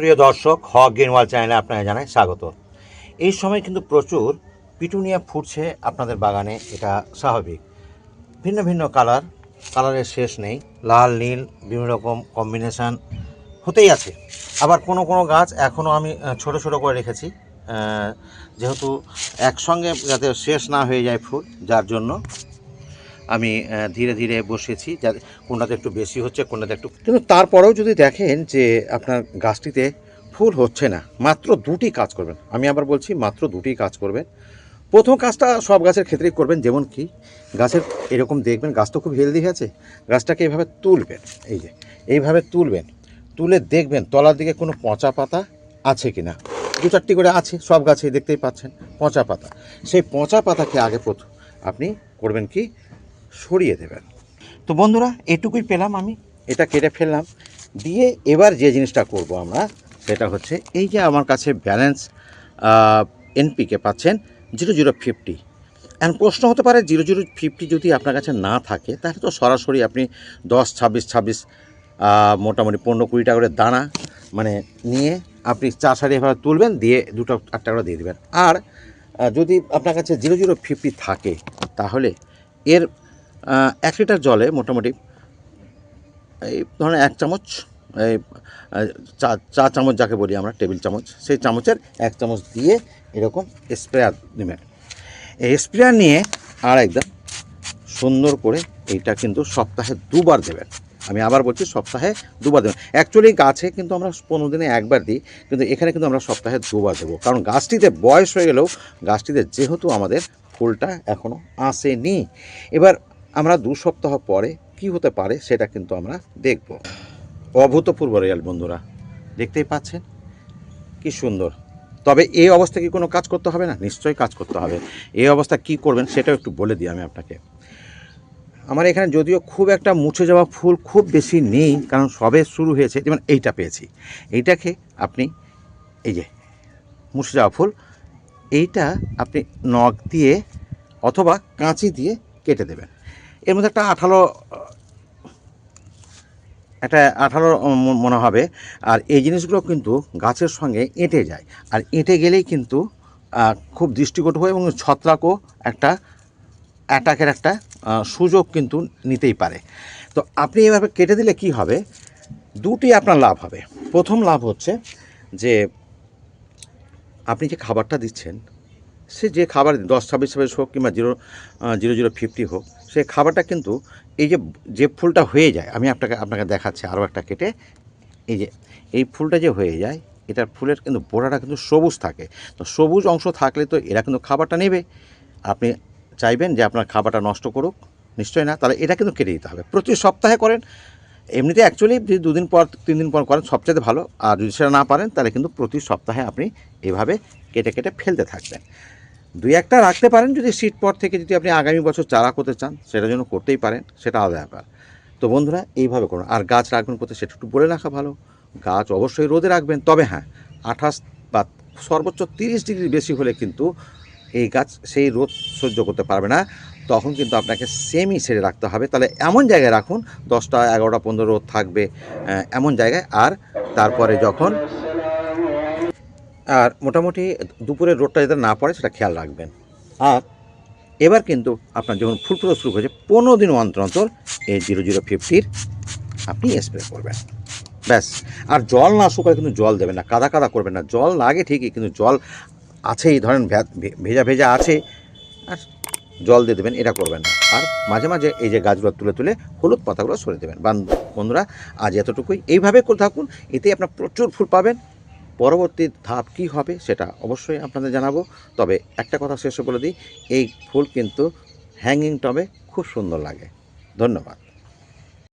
প্রিয় দর্শক, হক গ্রিনওয়াল চ্যানেলে আপনাকে জানাই স্বাগত। এই সময় কিন্তু প্রচুর পিটুনিয়া ফুটছে আপনাদের বাগানে, এটা স্বাভাবিক। ভিন্ন ভিন্ন কালার, কালারের শেষ নেই, লাল, নীল, বিভিন্ন রকম কম্বিনেশান হতেই আছে। আবার কোনো কোনো গাছ এখনও আমি ছোট ছোট করে রেখেছি যেহেতু একসঙ্গে যাতে শেষ না হয়ে যায় ফুল, যার জন্য আমি ধীরে ধীরে বসেছি, যাতে কোনটাতে একটু বেশি হচ্ছে, কোনটাতে একটু কিন্তু তারপরেও যদি দেখেন যে আপনার গাছটিতে ফুল হচ্ছে না, মাত্র দুটি কাজ করবেন। আমি আবার বলছি, মাত্র দুটি কাজ করবেন। প্রথম কাজটা সব গাছের ক্ষেত্রেই করবেন, যেমন কি, গাছের এরকম দেখবেন, গাছ তো খুব হেলদি আছে, গাছটাকে এইভাবে তুলবেন, এই যে, এইভাবে তুলবেন, তুলে দেখবেন তলার দিকে কোনো পচা পাতা আছে কি না দু চারটি করে আছে, সব গাছে দেখতেই পাচ্ছেন, পচা পাতা। সেই পচা পাতাকে আগে প্রথম আপনি করবেন কি সরিয়ে দেবেন। তো বন্ধুরা এটুকুই পেলাম আমি। এটা কেটে ফেললাম। দিয়ে এবার যে জিনিসটা করব আমরা সেটা হচ্ছে এই যে আমার কাছে ব্যালেন্স এনপিকে পাচ্ছেন জিরো জিরো ফিফটি এখন প্রশ্ন হতে পারে জিরো জিরো ফিফটি যদি আপনার কাছে না থাকে তাহলে তো সরাসরি আপনি দশ ছাব্বিশ ছাব্বিশ মোটামুটি পনেরো কুড়ি টাকা করে দানা মানে নিয়ে আপনি চা সারি এভাবে তুলবেন দিয়ে দুটো আট টাকা করে দিয়ে দেবেন। আর যদি আপনার কাছে জিরো জিরো ফিফটি থাকে তাহলে এর এক লিটার জলে মোটামুটি, এই ধরুন এক চামচ, এই চা চা চামচ যাকে বলি আমরা, টেবিল চামচ, সেই চামচের এক চামচ দিয়ে এরকম স্প্রেয়ার নেবেন। এই স্প্রেয়ার নিয়ে আর একদম সুন্দর করে এইটা কিন্তু সপ্তাহে দুবার দেবেন। আমি আবার বলছি সপ্তাহে দুবার দেবেন। অ্যাকচুয়ালি গাছে কিন্তু আমরা পনেরো দিনে একবার দিই, কিন্তু এখানে কিন্তু আমরা সপ্তাহে দুবার দেবো। কারণ গাছটিতে বয়স হয়ে গেলেও গাছটিতে যেহেতু আমাদের ফুলটা এখনও আসেনি, এবার আমরা দু সপ্তাহ পরে কি হতে পারে সেটা কিন্তু আমরা দেখব। অভূতপূর্ব রেয়াল বন্ধুরা, দেখতেই পাচ্ছেন? কি সুন্দর। তবে এই অবস্থা কি কোনো কাজ করতে হবে না? নিশ্চয়ই কাজ করতে হবে। এই অবস্থা কি করবেন সেটাও একটু বলে দিই আমি আপনাকে। আমার এখানে যদিও খুব একটা মুছে যাওয়া ফুল খুব বেশি নেই, কারণ সবে শুরু হয়েছে, যেমন এইটা পেয়েছি। এইটাকে আপনি এই যে মুছে যাওয়া ফুল, এইটা আপনি নখ দিয়ে অথবা কাঁচি দিয়ে কেটে দেবেন। এর মধ্যে একটা আঠালো একটা আঠালো মনে হবে। আর এই জিনিসগুলো কিন্তু গাছের সঙ্গে এঁটে যায়। আর এঁটে গেলেই কিন্তু খুব দৃষ্টিকটু হয় এবং ছত্রাকও একটা অ্যাটাকের একটা সুযোগ কিন্তু নিতেই পারে। তো আপনি এভাবে কেটে দিলে কি হবে? দুটি আপনার লাভ হবে। প্রথম লাভ হচ্ছে যে, আপনি যে খাবারটা দিচ্ছেন, সে যে খাবার দশ ছাব্বিশ ছাব্বিশ হোক কিংবা জিরো জিরো জিরো ফিফটি হোক সেই খাবারটা কিন্তু এই যে যে ফুলটা হয়ে যায়, আমি আপনাকে আপনাকে দেখাচ্ছি আরও একটা কেটে। এই যে, এই ফুলটা যে হয়ে যায়, এটার ফুলের কিন্তু বোড়াটা কিন্তু সবুজ থাকে। তো সবুজ অংশ থাকলে তো এরা কিন্তু খাবারটা নেবে। আপনি চাইবেন যে আপনার খাবারটা নষ্ট করুক, নিশ্চয়ই না। তাহলে এটা কিন্তু কেটে দিতে হবে। প্রতি সপ্তাহে করেন। এমনিতে অ্যাকচুয়ালি যদি দুদিন পর, তিন দিন পর করেন সবচেয়ে ভালো। আর যদি সেটা না পারেন, তাহলে কিন্তু প্রতি সপ্তাহে আপনি এভাবে কেটে কেটে ফেলতে থাকবেন। দুই একটা রাখতে পারেন যদি শীত পর থেকে যদি আপনি আগামী বছর চারা করতে চান সেটার জন্য করতেই পারেন, সেটা আলাদা ব্যাপার। তো বন্ধুরা, এইভাবে করুন। আর গাছ রাখবেন কোথায় সেটা একটু বলে রাখা ভালো। গাছ অবশ্যই রোদে রাখবেন, তবে হ্যাঁ আঠাশ বা সর্বোচ্চ তিরিশ ডিগ্রি বেশি হলে কিন্তু এই গাছ সেই রোদ সহ্য করতে পারবে না। তখন কিন্তু আপনাকে সেমি ছেড়ে রাখতে হবে। তাহলে এমন জায়গায় রাখুন, দশটা, এগারোটা, পনেরো রোদ থাকবে এমন জায়গায়। আর তারপরে যখন আর মোটামুটি দুপুরের রোডটা যাতে না পড়ে, সেটা খেয়াল রাখবেন। আর এবার কিন্তু আপনার যখন ফুল ফুটো শুরু হয়েছে, পনেরো দিন অন্তর অন্তর এই জিরো জিরো ফিফটির আপনি স্প্রে করবেন। ব্যাস। আর জল না শুকালে কিন্তু জল দেবেন না, কাদা কাদা করবেন না। জল লাগে ঠিকই, কিন্তু জল আছেই, ধরেন ভেজা ভেজা আছে আর জল দিয়ে দেবেন, এটা করবেন না। আর মাঝে মাঝে এই যে গাছগুলো তুলে তুলে হলুদ পাতাগুলো সরে দেবেন। বান- বন্ধুরা, আজ এতটুকুই। এইভাবে করে থাকুন, এতে আপনার প্রচুর ফুল পাবেন। পরবর্তী ধাপ কি হবে সেটা অবশ্যই আপনাদের জানাব। তবে একটা কথা শেষ বলে দিই, এই ফুল কিন্তু হ্যাঙ্গিং টবে খুব সুন্দর লাগে। ধন্যবাদ।